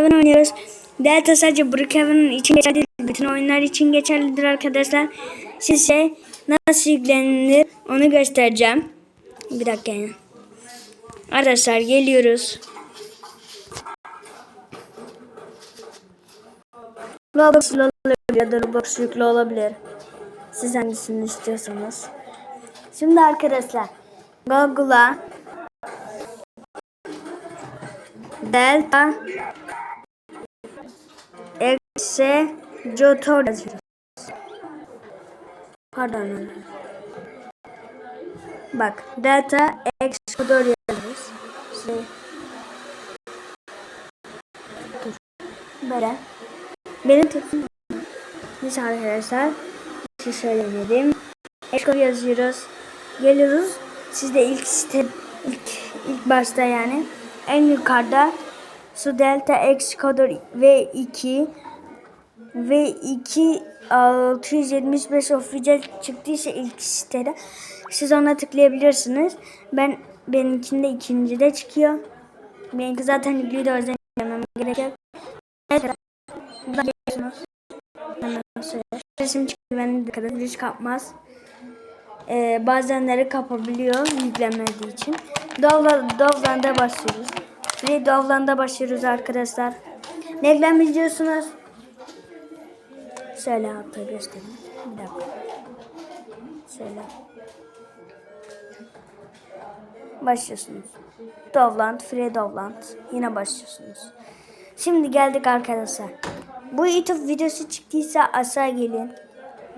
Brookhaven oynuyoruz. Delta sadece Brookhaven'ın için geçerli bütün oyunlar için geçerlidir arkadaşlar. Size nasıl yüklenir onu göstereceğim. Bir dakika. Arkadaşlar geliyoruz. Roblox olabilir ya da Roblox yüklü olabilir. Siz hangisini istiyorsanız. Şimdi arkadaşlar Google'a Delta ise Jotor yazacağız. Pardon. Bak delta x Jotor yazıyoruz. Dur. Böyle. Benim tepkim Neyse arkadaşlar. Bir şey söyleyelim. Eşkol yazıyoruz. Geliyoruz. Siz de ilk site ilk, ilk başta yani en yukarıda su delta eksi kodur ve 2 ve 2 675 official çıktıysa ilk sitede siz ona tıklayabilirsiniz. Ben benimkinde ikincide çıkıyor. Benimki zaten yüklüydü o yüzden yemem gerek yok. Resim çıkıyor ben de kadar hiç kapmaz. Ee, bazenleri kapabiliyor yüklenmediği için. Dovla, Dovlan'da başlıyoruz. Free Dovlan'da başlıyoruz arkadaşlar. Ne videosunuz? Şöyle hatta göstereyim. Bir dakika. Şöyle. Başlıyorsunuz. Dovland, Free Dovland. Yine başlıyorsunuz. Şimdi geldik arkadaşlar. Bu YouTube videosu çıktıysa aşağı gelin.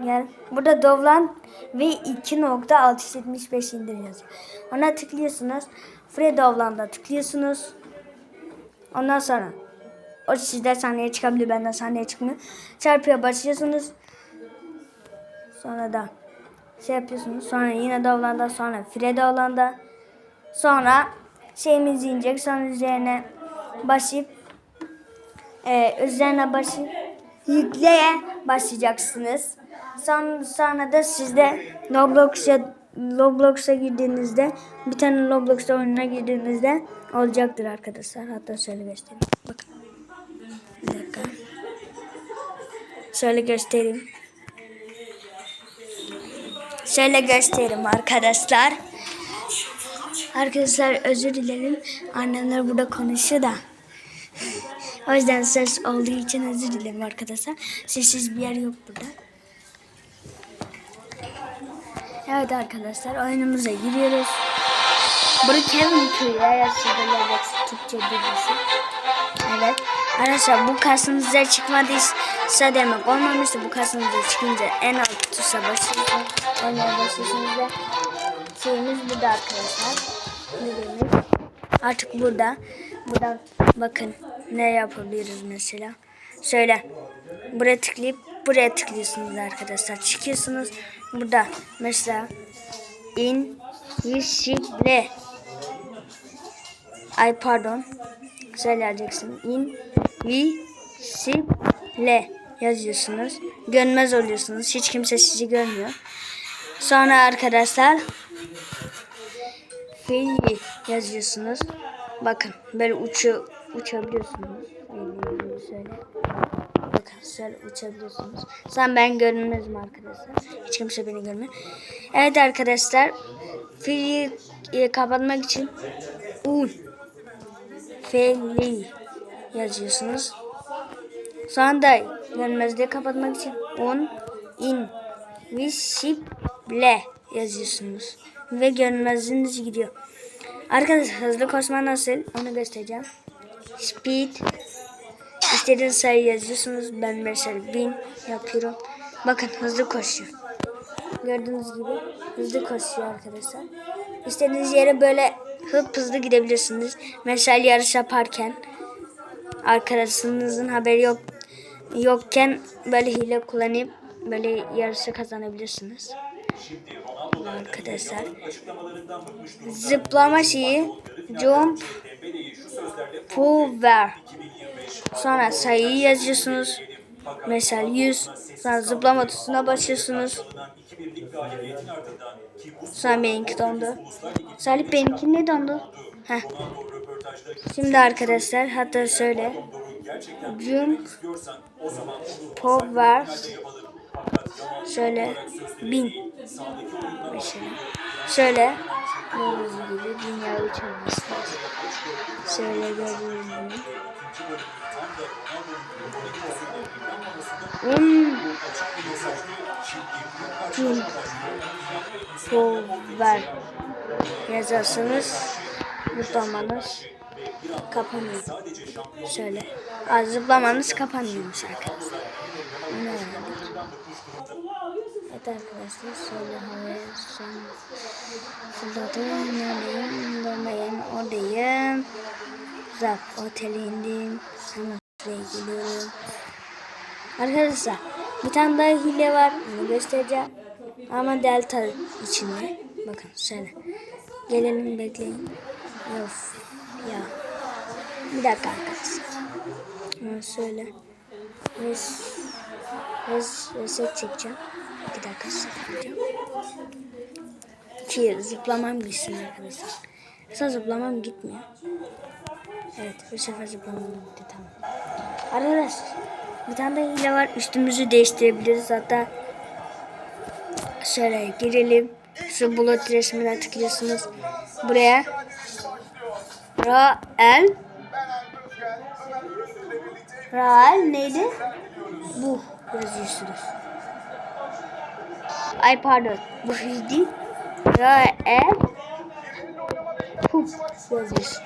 Gel. Burada Dovlan ve 2.675 indir yazıyor. Ona tıklıyorsunuz. Free Dovlan'da tıklıyorsunuz. Ondan sonra o sizde sahneye çıkabilir. Benden sahneye çıkmıyor. Çarpıya başlıyorsunuz. Sonra da şey yapıyorsunuz. Sonra yine Dovlan'da sonra Free Dovlan'da sonra şeyimiz inecek. Sonra üzerine başlayıp e, üzerine başlayıp yükleye başlayacaksınız. Son, sonra da sizde Roblox'a Roblox'a girdiğinizde bir tane Roblox oyununa girdiğinizde olacaktır arkadaşlar. Hatta şöyle göstereyim. Şöyle göstereyim. Şöyle göstereyim arkadaşlar. Arkadaşlar özür dilerim. Annemler burada konuşuyor da. O yüzden ses olduğu için özür dilerim arkadaşlar. Sessiz bir yer yok burada. Evet arkadaşlar oyunumuza giriyoruz. Brookhaven köyü yaşadılar Türkçe bilgisi. Evet. Arkadaşlar bu karşınıza çıkmadıysa demek olmamıştı. Bu karşınıza çıkınca en alt tuşa basıyorsunuz. Oynaya basıyorsunuz şeyimiz burada arkadaşlar. Müdürümüz. Artık burada. Buradan bakın ne yapabiliriz mesela. Şöyle buraya tıklayıp buraya tıklıyorsunuz arkadaşlar. Çıkıyorsunuz. Burada mesela in visible ay pardon söyleyeceksin in visible yazıyorsunuz. Görmez oluyorsunuz. Hiç kimse sizi görmüyor. Sonra arkadaşlar fiili yazıyorsunuz. Bakın böyle uçu uçabiliyorsunuz. Şöyle. Bakın şöyle uçabiliyorsunuz. Sen ben görünmezim arkadaşlar. Hiç kimse beni görmüyor. Evet arkadaşlar. Fiili e, kapatmak için un fiili yazıyorsunuz. Sonra da görünmezliği kapatmak için un in visible yazıyorsunuz. Ve görünmezliğiniz gidiyor. Arkadaşlar hızlı koşma nasıl onu göstereceğim. Speed istediğiniz sayı yazıyorsunuz. Ben mesela 1000 yapıyorum. Bakın hızlı koşuyor. Gördüğünüz gibi hızlı koşuyor arkadaşlar. İstediğiniz yere böyle hıp hızlı gidebilirsiniz. Mesela yarış yaparken arkadaşınızın haberi yok yokken böyle hile kullanıp böyle yarışı kazanabilirsiniz. Arkadaşlar zıplama şeyi jump power sonra sayıyı yazıyorsunuz mesela 100 sonra zıplama tuşuna basıyorsunuz sonra benimki dondu Salih benimki ne dondu Heh. şimdi arkadaşlar hatta şöyle Jump Power Şöyle bin mesela. Şöyle gördüğünüz gibi dünya uçurması. Şöyle gördüğünüz gibi. Hmm. Jump Power yazarsanız zıplamanız kapanıyor. Şöyle. Aa, zıplamanız kapanıyormuş arkadaşlar. Bunu öğrendik. Evet arkadaşlar şöyle havaya son fırladım. Neredeyim? Neredeyim? Oradayım. Zap otele indim. Hemen geliyorum. Arkadaşlar bir tane daha hile var. Onu göstereceğim. Ama delta içinde. Bakın şöyle. Gelelim bekleyin. Of ya. Bir dakika arkadaşlar. Şöyle. Res, res, reset çekeceğim. Bir dakika sıfırlayacağım. Ki zıplamam gitsin arkadaşlar. Mesela zıplamam gitmiyor. Evet bu sefer zıplamam gitti tamam. Arkadaşlar bir tane de hile var. Üstümüzü değiştirebiliriz. Hatta şöyle girelim. Şu bulut resmine tıklıyorsunuz. Buraya Rael Rael neydi? Bu yazıyorsunuz. Ay pardon. Bu değil. Rael Hup yazıyorsun.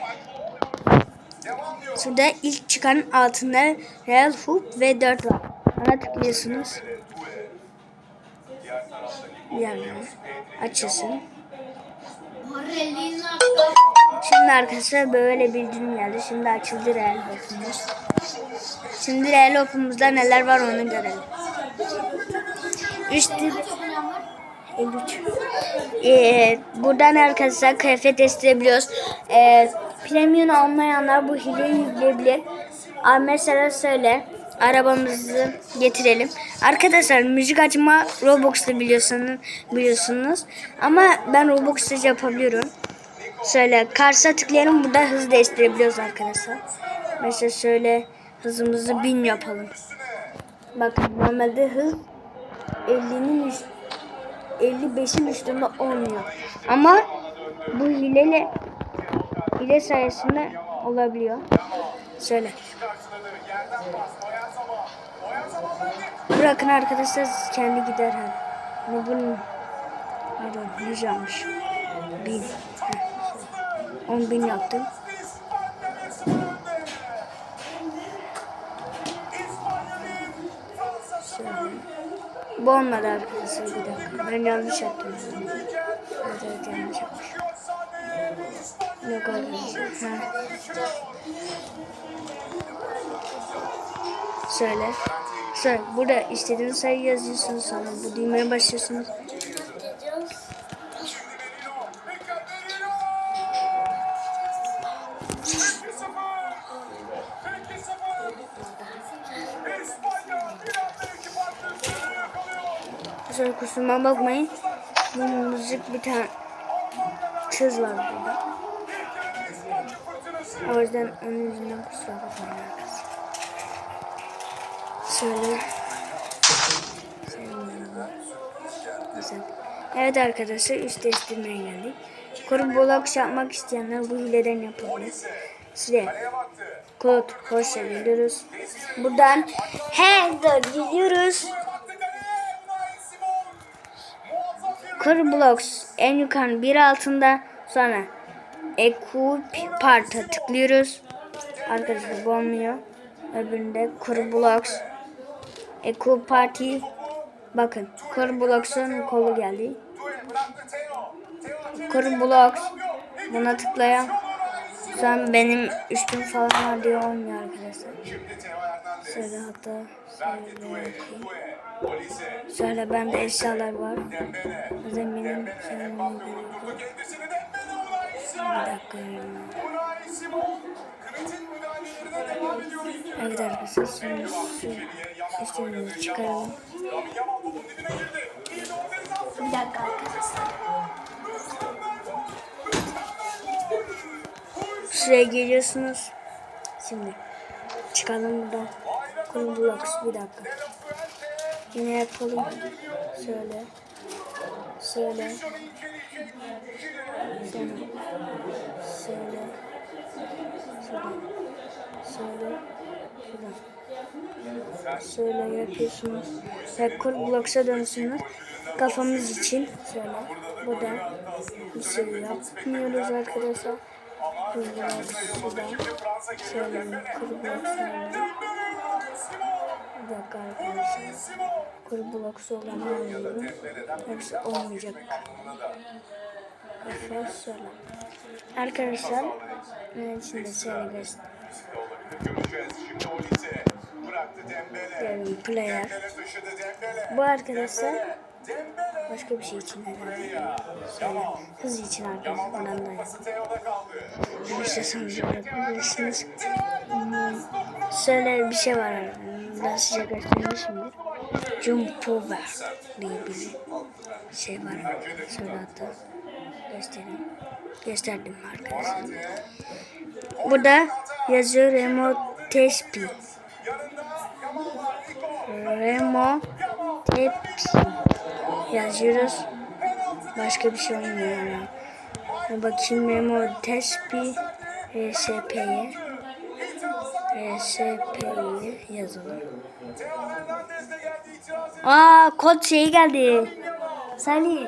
Şurada ilk çıkan altında Real Hoop ve 4 var. Ona tıklıyorsunuz. Yani açılsın. Şimdi arkadaşlar böyle bildirim geldi. Şimdi açıldı Real Hoop'umuz. Şimdi Real Hoop'umuzda neler var onu görelim. Üstü 53. Ee, buradan arkadaşlar kıyafet isteyebiliyoruz. Ee, premium olmayanlar bu hileyi yükleyebilir. Aa, mesela söyle arabamızı getirelim. Arkadaşlar müzik açma Roblox'ta biliyorsunuz biliyorsunuz. Ama ben Roblox'ta yapabiliyorum. Şöyle karşıya tıklayalım. Burada hız değiştirebiliyoruz arkadaşlar. Mesela şöyle hızımızı 1000 yapalım. Bakın normalde hız 50'nin üst 55'in üstünde olmuyor. Ama bu hileyle hile sayesinde olabiliyor. Şöyle. Bırakın arkadaşlar kendi gider her. Ama bunun pardon 100 almış. 1000. 10 bin yaptım. Şöyle. Bu olmadı arkadaşlar bir dakika. Ben yanlış yaptım. Evet evet yanlış yapmış. Arkadaşlar. Ha. Şöyle. Şöyle burada istediğiniz sayı yazıyorsunuz sonra bu düğmeye basıyorsunuz. Şöyle kusuruma bakmayın. Bu müzik bir tane kız var burada. O yüzden onun yüzünden kusura bakmayın arkadaşlar. Şöyle. Evet arkadaşlar üst değiştirmeye geldik. Kuru blok yapmak isteyenler bu hileden yapabilir. Size kod hoşça geliyoruz. Buradan header gidiyoruz. Core Blocks en yukarı bir altında sonra Equip Part'a tıklıyoruz. Arkadaşlar bu olmuyor. Öbüründe Core Blocks Equip Party bakın Core Blocks'un kolu geldi. Core Blocks buna tıklayan sonra benim üstüm falan var diye olmuyor arkadaşlar. Şöyle hatta şöyle bende eşyalar var. Onu görüyorum. Bir dakika. Evet arkadaşlar şimdi şu üstümüzü çıkaralım. Bir dakika arkadaşlar. Şuraya geliyorsunuz. Şimdi Çıkalım buradan. Kurun blocks bir dakika. Yine yapalım. Şöyle. Şöyle. Sonra. Şöyle. Şöyle. Şöyle. Şöyle. Şöyle yapıyorsunuz. Ve kur bloks'a dönsünüz. Kafamız için şöyle. Burada bir şey yapmıyoruz arkadaşlar. Kur bloks'u da şöyle kur bloks'u bir dakika arkadaşlar. Kur bloksu olanı alıyorum. Hepsi olmayacak. Şöyle. Arkadaşlar ben şimdi şöyle göstereyim. Player. Bu arkadaşlar başka bir şey için herhalde. Şöyle hız için arkadaşlar. Önemli kaldı. İstiyorsanız yapabilirsiniz. Hmm, Şöyle bir şey var. Ben size göstermişimdir. Jump Power diye bir şey var. Şöyle hatta göstereyim. Gösterdim arkadaşlar. Burada yazıyor Remo Tespi. Remo Tepsi yazıyoruz. Başka bir şey olmuyor yani. Bakayım Remo Tespi RSP'ye RSP'ye yazalım. Aa kod şeyi geldi. Salih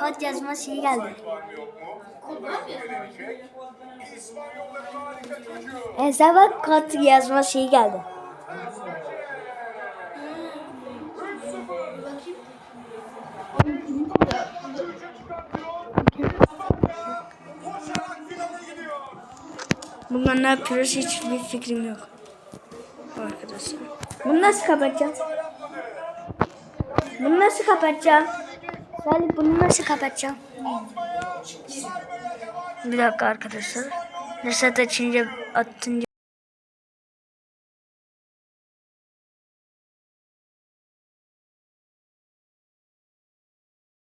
kod yazma şeyi geldi. Esa bak kod yazma şeyi geldi. Koşarak Bunlar ne yapıyoruz hiçbir fikrim yok. Arkadaşlar. Bunu nasıl kapatacağım? Bunu nasıl kapatacağım? Salih bunu nasıl kapatacağım? Bir dakika arkadaşlar. Reset açınca atınca